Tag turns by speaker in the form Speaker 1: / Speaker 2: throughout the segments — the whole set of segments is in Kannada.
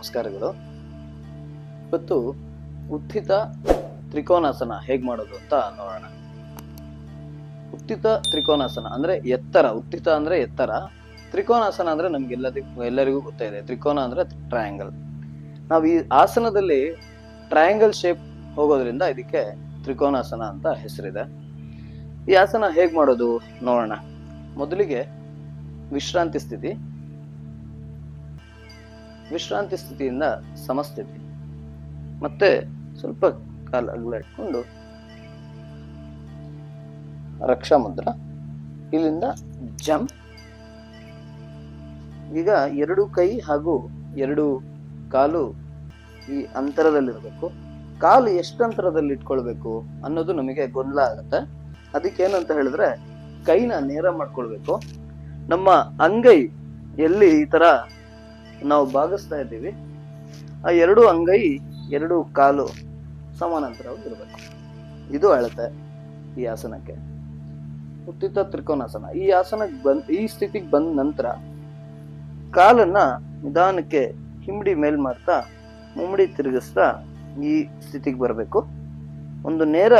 Speaker 1: ನಮಸ್ಕಾರಗಳು. ಇವತ್ತು ಉತ್ಥಿತ ತ್ರಿಕೋನಾಸನ ಹೇಗ್ ಮಾಡೋದು ಅಂತ ನೋಡೋಣ. ಉತ್ಥಿತ ತ್ರಿಕೋನಾಸನ ಅಂದ್ರೆ ಎತ್ತರ ಉತ್ಥಿತ ಅಂದ್ರೆ ಎತ್ತರ. ತ್ರಿಕೋನಾಸನ ಅಂದ್ರೆ ನಮ್ಗೆಲ್ಲದಿಗೂ ಎಲ್ಲರಿಗೂ ಗೊತ್ತಿದೆ ತ್ರಿಕೋನ ಅಂದ್ರೆ ಟ್ರಯಾಂಗಲ್ ನಾವು ಈ ಆಸನದಲ್ಲಿ ಟ್ರಯಾಂಗಲ್ ಶೇಪ್ ಹೋಗೋದ್ರಿಂದ ಇದಕ್ಕೆ ತ್ರಿಕೋನಾಸನ ಅಂತ ಹೆಸರಿದೆ. ಈ ಆಸನ ಹೇಗ್ ಮಾಡೋದು ನೋಡೋಣ. ಮೊದಲಿಗೆ ವಿಶ್ರಾಂತಿ ಸ್ಥಿತಿ. ವಿಶ್ರಾಂತಿ ಸ್ಥಿತಿಯಿಂದ ಸಮಸ್ಥಿತಿ ಮತ್ತೆ ಸ್ವಲ್ಪ ಕಾಲ ಅಗಲ ಇಟ್ಕೊಂಡು ರಕ್ಷಾ ಮುದ್ರ ಇಲ್ಲಿಂದ ಜಂಪ್ ಈಗ ಎರಡು ಕೈ ಹಾಗೂ ಎರಡು ಕಾಲು ಈ ಅಂತರದಲ್ಲಿರಬೇಕು. ಕಾಲು ಎಷ್ಟು ಅಂತರದಲ್ಲಿ ಇಟ್ಕೊಳ್ಬೇಕು ಅನ್ನೋದು ನಮಗೆ ಗೊಂದಲ ಆಗುತ್ತೆ. ಅದಕ್ಕೆ ಏನಂತ ಹೇಳಿದ್ರೆ ಕೈನ ನೇರ ಮಾಡ್ಕೊಳ್ಬೇಕು. ನಮ್ಮ ಅಂಗೈ ಎಲ್ಲಿ ಈ ತರ ನಾವು ಭಾಗಿಸ್ತಾ ಇದ್ದೀವಿ. ಆ ಎರಡು ಅಂಗೈ, ಎರಡು ಕಾಲು ಸಮಾನಾಂತರವಾಗಿ ಇರಬೇಕು. ಇದು ಅಳತೆ ಈ ಆಸನಕ್ಕೆ. ಉತ್ತಿತ ತ್ರಿಕೋನಾಸನ. ಈ ಆಸನಕ್ಕೆ ಬಂದ್, ಈ ಸ್ಥಿತಿಗೆ ಬಂದ ನಂತರ ಕಾಲನ್ನ ನಿಧಾನಕ್ಕೆ ಹಿಂಬಡಿ ಮೇಲ್ ಮಾಡ್ತಾ ಮುಂಬಡಿ ತಿರುಗಿಸ್ತಾ ಈ ಸ್ಥಿತಿಗೆ ಬರಬೇಕು. ಒಂದು ನೇರ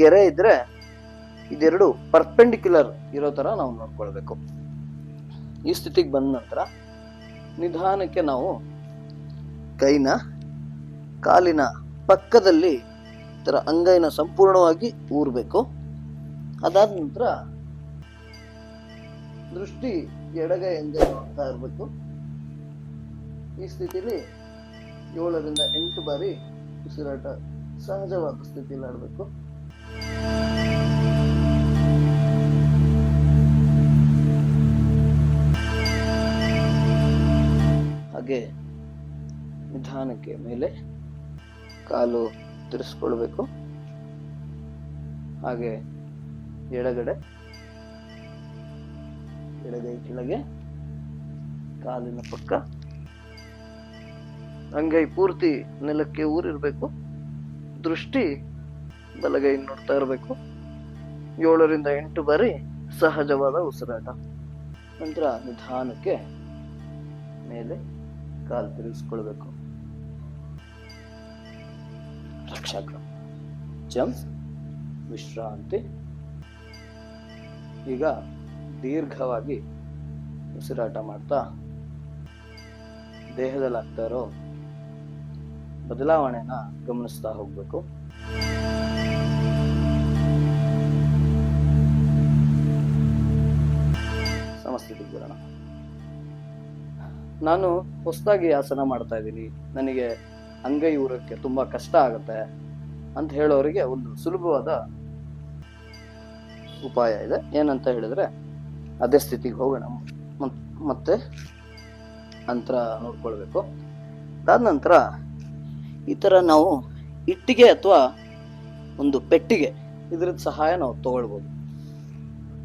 Speaker 1: ಗೆರೆ ಇದ್ರೆ ಇದೆರಡು ಪರ್ಪೆಂಡಿಕ್ಯುಲರ್ ಇರೋ ತರ ನಾವು ನೋಡ್ಕೊಳ್ಬೇಕು. ಈ ಸ್ಥಿತಿಗೆ ಬಂದ ನಂತರ ನಿಧಾನಕ್ಕೆ ನಾವು ಕೈನ, ಕಾಲಿನ ಪಕ್ಕದಲ್ಲಿ ತರ ಅಂಗೈನ ಸಂಪೂರ್ಣವಾಗಿ ಊರಬೇಕು. ಅದಾದ ನಂತರ ದೃಷ್ಟಿ ಎಡಗೈ ಅಂಗೈ ನೋಡ್ತಾ ಇರಬೇಕು. ಈ ಸ್ಥಿತಿಲಿ ಏಳರಿಂದ ಎಂಟು ಬಾರಿ ಉಸಿರಾಟ ಸಹಜವಾದ ಸ್ಥಿತಿಯಲ್ಲಿ ಆಡಬೇಕು. ಹಾಗೆ ನಿಧಾನಕ್ಕೆ ಮೇಲೆ ಕಾಲು ತಿರ್ಸ್ಕೊಳ್ಬೇಕು ಹಾಗೆ ಎಡಗಡೆ, ಎಡಗೈ ಕೆಳಗೆ, ಕಾಲಿನ ಪಕ್ಕ. ಅಂಗೈ ಪೂರ್ತಿ ನೆಲಕ್ಕೆ ಊರಿರಬೇಕು. ದೃಷ್ಟಿ ಬಲಗೈ ನೋಡ್ತಾ ಇರಬೇಕು. ಏಳರಿಂದ ಎಂಟು ಬಾರಿ ಸಹಜವಾದ ಉಸಿರಾಟ. ನಂತರ ನಿಧಾನಕ್ಕೆ ಮೇಲೆ ಕಾಲು ತಿರುಗಿಸ್ಕೊಳ್ಬೇಕು. ರಕ್ಷಾಕ್ರಮ ಜಂಪ್ ವಿಶ್ರಾಂತಿ ಈಗ ದೀರ್ಘವಾಗಿ ಉಸಿರಾಟ ಮಾಡ್ತಾ ದೇಹದಲ್ಲಿ ಆಗ್ತಾ ಇರೋ ಬದಲಾವಣೆನ ಗಮನಿಸ್ತಾ ಹೋಗ್ಬೇಕು. ನಾನು ಹೊಸದಾಗಿ ಆಸನ ಮಾಡ್ತಾ ಇದ್ದೀನಿ. ನನಗೆ ಅಂಗೈ ಊರಕ್ಕೆ ತುಂಬ ಕಷ್ಟ ಆಗುತ್ತೆ ಅಂತ ಹೇಳೋರಿಗೆ ಒಂದು ಸುಲಭವಾದ ಉಪಾಯ ಇದೆ. ಏನಂತ ಹೇಳಿದ್ರೆ, ಅದೇ ಸ್ಥಿತಿಗೆ ಹೋಗೋಣ. ಮತ್- ಮತ್ತೆ ಅಂತರ ನೋಡ್ಕೊಳ್ಬೇಕು. ಅದಾದ ನಂತರ ಈ ಥರ ನಾವು ಇಟ್ಟಿಗೆ ಅಥವಾ ಒಂದು ಪೆಟ್ಟಿಗೆ ಇದ್ರದ್ದು ಸಹಾಯ ನಾವು ತಗೊಳ್ಬೋದು.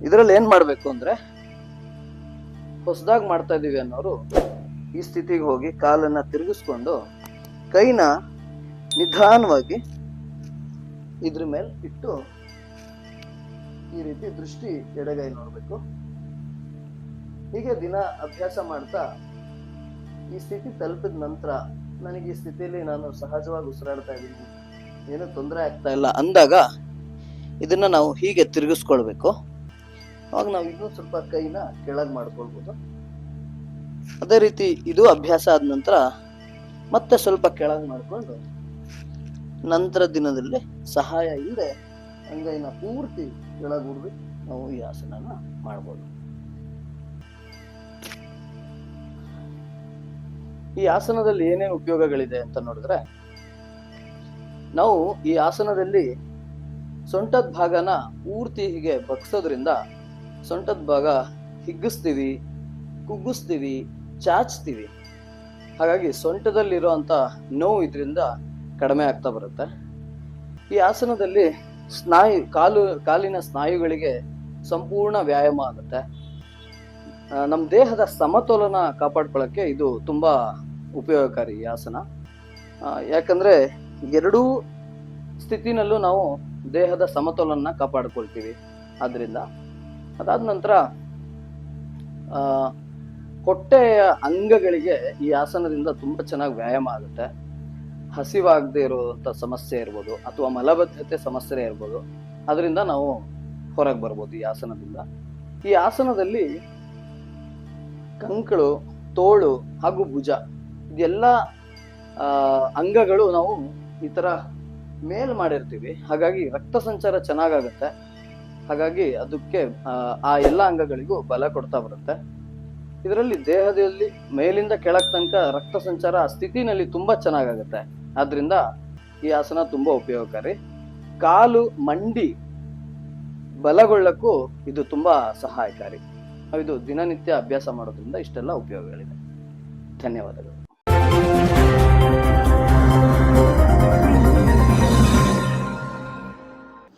Speaker 1: ಇದರಲ್ಲಿ ಏನು ಮಾಡಬೇಕು ಅಂದ್ರೆ, ಹೊಸದಾಗಿ ಮಾಡ್ತಾ ಇದೀವಿ ಅನ್ನೋರು ಈ ಸ್ಥಿತಿಗೆ ಹೋಗಿ ಕಾಲನ್ನ ತಿರುಗಿಸ್ಕೊಂಡು ಕೈನ ನಿಧಾನವಾಗಿ ಇದ್ರ ಮೇಲೆ ಇಟ್ಟು ಈ ರೀತಿ ದೃಷ್ಟಿ ಎಡಗೈ ನೋಡಬೇಕು. ಹೀಗೆ ದಿನ ಅಭ್ಯಾಸ ಮಾಡ್ತಾ ಈ ಸ್ಥಿತಿ ತಲುಪಿದ ನಂತರ ನನಗೆ ಈ ಸ್ಥಿತಿಯಲ್ಲಿ ನಾನು ಸಹಜವಾಗಿ ಉಸಿರಾಡ್ತಾ ಇದ್ದೀನಿ. ಏನು ತೊಂದರೆ ಆಗ್ತಾ ಇಲ್ಲ ಅಂದಾಗ ಇದನ್ನ ನಾವು ಹೀಗೆ ತಿರುಗಿಸ್ಕೊಳ್ಬೇಕು. ಅವಾಗ ನಾವು ಇನ್ನೂ ಸ್ವಲ್ಪ ಕೈನ ಕೆಳಗೆ ಮಾಡ್ಕೊಳ್ಬೋದು. ಅದೇ ರೀತಿ ಇದು ಅಭ್ಯಾಸ ಆದ ನಂತರ ಮತ್ತೆ ಸ್ವಲ್ಪ ಕೆಳಗೆ ಮಾಡಿಕೊಂಡು ನಂತರ ದಿನದಲ್ಲಿ ಸಹಾಯ ಇಲ್ಲದೆ ಅಂಗೈನ ಪೂರ್ತಿ ಕೆಳಗೆ ಉರ್ದು ನಾವು ಈ ಆಸನನ ಮಾಡ್ಬೋದು. ಈ ಆಸನದಲ್ಲಿ ಏನೇನು ಉಪಯೋಗಗಳಿದೆ ಅಂತ ನೋಡಿದ್ರೆ ನಾವು ಈ ಆಸನದಲ್ಲಿ ಸೊಂಟದ ಭಾಗನ ಪೂರ್ತಿ ಹೀಗೆ ಬಗ್ಸೋದ್ರಿಂದ ಸೊಂಟದ ಭಾಗ ಹಿಗ್ಗಿಸ್ತೀವಿ, ಕುಗ್ಗಿಸ್ತೀವಿ ಚಾಚ್ತೀವಿ. ಹಾಗಾಗಿ ಸೊಂಟದಲ್ಲಿರುವಂತ ನೋವು ಇದರಿಂದ ಕಡಿಮೆ ಆಗ್ತಾ ಬರುತ್ತೆ. ಈ ಆಸನದಲ್ಲಿ ಸ್ನಾಯು, ಕಾಲು, ಕಾಲಿನ ಸ್ನಾಯುಗಳಿಗೆ ಸಂಪೂರ್ಣ ವ್ಯಾಯಾಮ ಆಗುತ್ತೆ. ನಮ್ಮ ದೇಹದ ಸಮತೋಲನ ಕಾಪಾಡ್ಕೊಳ್ಳೋಕ್ಕೆ ಇದು ತುಂಬ ಉಪಯೋಗಕಾರಿ ಈ ಆಸನ. ಯಾಕಂದರೆ ಎರಡೂ ಸ್ಥಿತಿನಲ್ಲೂ ನಾವು ದೇಹದ ಸಮತೋಲನ ಕಾಪಾಡ್ಕೊಳ್ತೀವಿ. ಆದ್ರಿಂದ ಅದಾದ ನಂತರ ಹೊಟ್ಟೆಯ ಅಂಗಗಳಿಗೆ ಈ ಆಸನದಿಂದ ತುಂಬಾ ಚೆನ್ನಾಗಿ ವ್ಯಾಯಾಮ ಆಗುತ್ತೆ. ಹಸಿವಾಗದೇ ಇರುವಂಥ ಸಮಸ್ಯೆ ಇರ್ಬೋದು ಅಥವಾ ಮಲಬದ್ಧತೆ ಸಮಸ್ಯೆ ಇರ್ಬೋದು ಅದರಿಂದ ನಾವು ಹೊರಗೆ ಬರ್ಬೋದು ಈ ಆಸನದಿಂದ. ಈ ಆಸನದಲ್ಲಿ ಕಂಕಳು ತೋಳು ಹಾಗೂ ಭುಜ ಇದೆಲ್ಲ ಅಂಗಗಳು ನಾವು ಈ ಥರ ಮೇಲ್ ಮಾಡಿರ್ತೀವಿ. ಹಾಗಾಗಿ ರಕ್ತ ಸಂಚಾರ ಚೆನ್ನಾಗಾಗುತ್ತೆ. ಹಾಗಾಗಿ ಅದಕ್ಕೆ ಆ, ಆ ಎಲ್ಲ ಅಂಗಗಳಿಗೂ ಬಲ ಕೊಡ್ತಾ ಬರುತ್ತೆ. ಇದರಲ್ಲಿ ದೇಹದಲ್ಲಿ ಮೇಲಿಂದ ಕೆಳಕ್ ತನಕ ರಕ್ತ ಸಂಚಾರ ಸ್ಥಿತಿನಲ್ಲಿ ತುಂಬಾ ಚೆನ್ನಾಗಾಗುತ್ತೆ. ಆದ್ರಿಂದ ಈ ಆಸನ ತುಂಬಾ ಉಪಯೋಗಕಾರಿ. ಕಾಲು ಮಂಡಿ ಬಲಗೊಳ್ಳಕ್ಕೂ ಇದು ತುಂಬಾ ಸಹಾಯಕಾರಿ. ಇದು ದಿನನಿತ್ಯ ಅಭ್ಯಾಸ ಮಾಡೋದ್ರಿಂದ ಇಷ್ಟೆಲ್ಲ ಉಪಯೋಗಗಳಿದೆ ಧನ್ಯವಾದಗಳು.